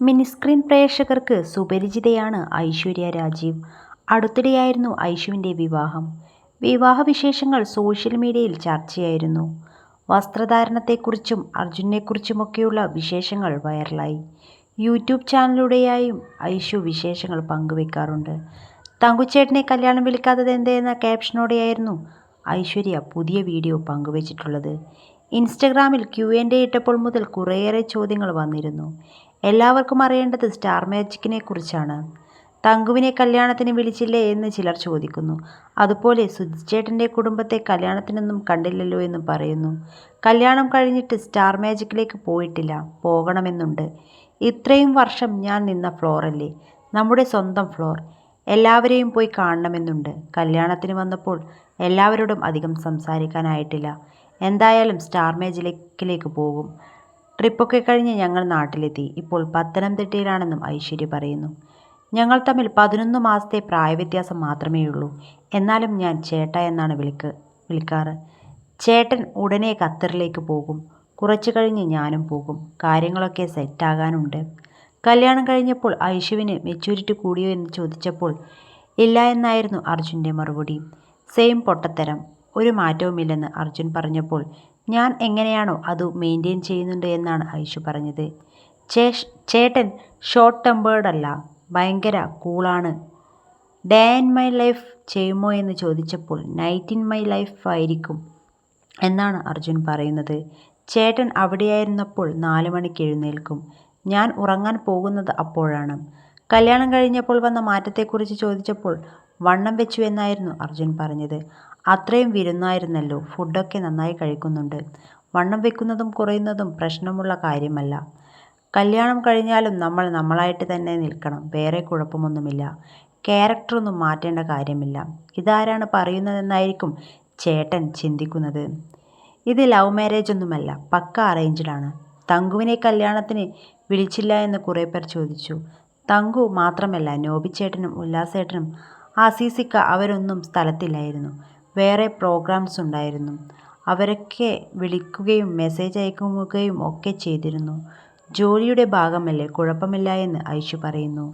Mini screen പ്രേക്ഷകർക്ക് സുപരിചിതയാണ് ഐശ്വര്യ രാജീവ്. അടുത്തിടെയായിരുന്നു ഐഷുവിന്റെ വിവാഹം. വിവാഹ വിശേഷങ്ങൾ സോഷ്യൽ മീഡിയയിൽ ചർച്ചയായിരുന്നു. വസ്ത്രധാരണത്തെക്കുറിച്ചും അർജുനെക്കുറിച്ചുമൊക്കെയുള്ള വിശേഷങ്ങൾ വൈറലായി. യൂട്യൂബ് ചാനലിലൂടെയായും ഐഷു വിശേഷങ്ങൾ പങ്കുവെക്കാറുണ്ട്. തങ്കുച്ചേട്ടനെ കല്യാണം വിളിക്കാത്തത് എന്ന ക്യാപ്ഷനോടെയായിരുന്നു ഐശ്വര്യ പുതിയ വീഡിയോ പങ്കുവച്ചിട്ടുള്ളത് ഇൻസ്റ്റഗ്രാമിൽ ക്യു എൻ എ ഇട്ടപ്പോൾ മുതൽ കുറേയേറെ ചോദ്യങ്ങൾ വന്നിരുന്നു. എല്ലാവർക്കും അറിയേണ്ടത് സ്റ്റാർ മാജിക്കിനെ കുറിച്ചാണ് തങ്കുവിനെ കല്യാണത്തിന് വിളിച്ചില്ലേ എന്ന് ചിലർ ചോദിക്കുന്നു. അതുപോലെ സുജിച്ചേട്ടന്റെ കുടുംബത്തെ കല്യാണത്തിനൊന്നും കണ്ടില്ലല്ലോ എന്നും പറയുന്നു. കല്യാണം കഴിഞ്ഞിട്ട് സ്റ്റാർ മാജിക്കിലേക്ക് പോയിട്ടില്ല. പോകണമെന്നുണ്ട്. ഇത്രയും വർഷം ഞാൻ നിന്ന ഫ്ലോറല്ലേ. നമ്മുടെ സ്വന്തം ഫ്ലോർ. എല്ലാവരെയും പോയി കാണണമെന്നുണ്ട്. കല്യാണത്തിന് വന്നപ്പോൾ എല്ലാവരോടും അധികം സംസാരിക്കാനായിട്ടില്ല. എന്തായാലും സ്റ്റാർ മേജിലേക്കിലേക്ക് പോകും. ട്രിപ്പൊക്കെ കഴിഞ്ഞ് ഞങ്ങൾ നാട്ടിലെത്തി. ഇപ്പോൾ പത്തനംതിട്ടയിലാണെന്നും ഐശ്വര്യ പറയുന്നു. ഞങ്ങൾ തമ്മിൽ പതിനൊന്ന് മാസത്തെ പ്രായവ്യത്യാസം മാത്രമേ ഉള്ളൂ എന്നാലും ഞാൻ ചേട്ട എന്നാണ് വിളിക്ക് വിളിക്കാറ്. ചേട്ടൻ ഉടനെ ഖത്തറിലേക്ക് പോകും. കുറച്ച് കഴിഞ്ഞ് ഞാനും പോകും. കാര്യങ്ങളൊക്കെ സെറ്റാകാനുണ്ട്. കല്യാണം കഴിഞ്ഞപ്പോൾ ഐഷുവിന് മെച്യൂരിറ്റി കൂടിയോ എന്ന് ചോദിച്ചപ്പോൾ ഇല്ല എന്നായിരുന്നു അർജുന്റെ മറുപടി. സെയിം പൊട്ടത്തരം. ഒരു മാറ്റവുമില്ലെന്ന് അർജുൻ പറഞ്ഞപ്പോൾ ഞാൻ എങ്ങനെയാണോ അത് മെയിന്റെയിൻ ചെയ്യുന്നുണ്ട് എന്നാണ് ഐഷു പറഞ്ഞത്. ചേട്ടൻ ഷോർട്ട് ടെമ്പേർഡല്ല. ഭയങ്കര കൂളാണ്. ഡേ ഇൻ മൈ ലൈഫ് ചെയ്യുമോ എന്ന് ചോദിച്ചപ്പോൾ നൈറ്റ് ഇൻ മൈ ലൈഫ് ആയിരിക്കും എന്നാണ് അർജുൻ പറയുന്നത്. ചേട്ടൻ അവിടെയായിരുന്നപ്പോൾ നാല് മണിക്ക് എഴുന്നേൽക്കും. ഞാൻ ഉറങ്ങാൻ പോകുന്നത് അപ്പോഴാണ്. കല്യാണം കഴിഞ്ഞപ്പോൾ വന്ന മാറ്റത്തെക്കുറിച്ച് ചോദിച്ചപ്പോൾ വണ്ണം വെച്ചു എന്നായിരുന്നു അർജുൻ പറഞ്ഞത്. അത്രയും വിരുന്നായിരുന്നല്ലോ. ഫുഡൊക്കെ നന്നായി കഴിക്കുന്നുണ്ട്. വണ്ണം വെക്കുന്നതും കുറയുന്നതും പ്രശ്നമുള്ള കാര്യമല്ല. കല്യാണം കഴിഞ്ഞാലും നമ്മൾ നമ്മളായിട്ട് തന്നെ നിൽക്കണം. വേറെ കുഴപ്പമൊന്നുമില്ല. ക്യാരക്ടറൊന്നും മാറ്റേണ്ട കാര്യമില്ല. ഇതാരാണ് പറയുന്നതെന്നായിരിക്കും ചേട്ടൻ ചിന്തിക്കുന്നത്. ഇത് ലവ് മാരേജൊന്നുമല്ല. പക്ക അറേഞ്ച്ഡാണ്. തങ്കുവിനെ കല്യാണത്തിന് വിളിച്ചില്ല എന്ന് കുറേ പേർ ചോദിച്ചു. തങ്കു മാത്രമല്ല നോബിച്ചേട്ടനും ഉല്ലാസേട്ടനും ആസീസിക്ക അവരൊന്നും സ്ഥലത്തില്ലായിരുന്നു. വേറെ പ്രോഗ്രാംസ് ഉണ്ടായിരുന്നു അവരൊക്കെ വിളിക്കുകയും മെസ്സേജ് അയക്കുകയും ഒക്കെ ചെയ്തിരുന്നു. ജോലിയുടെ ഭാഗമല്ലേ കുഴപ്പമില്ല എന്ന് ഐഷു പറയുന്നു.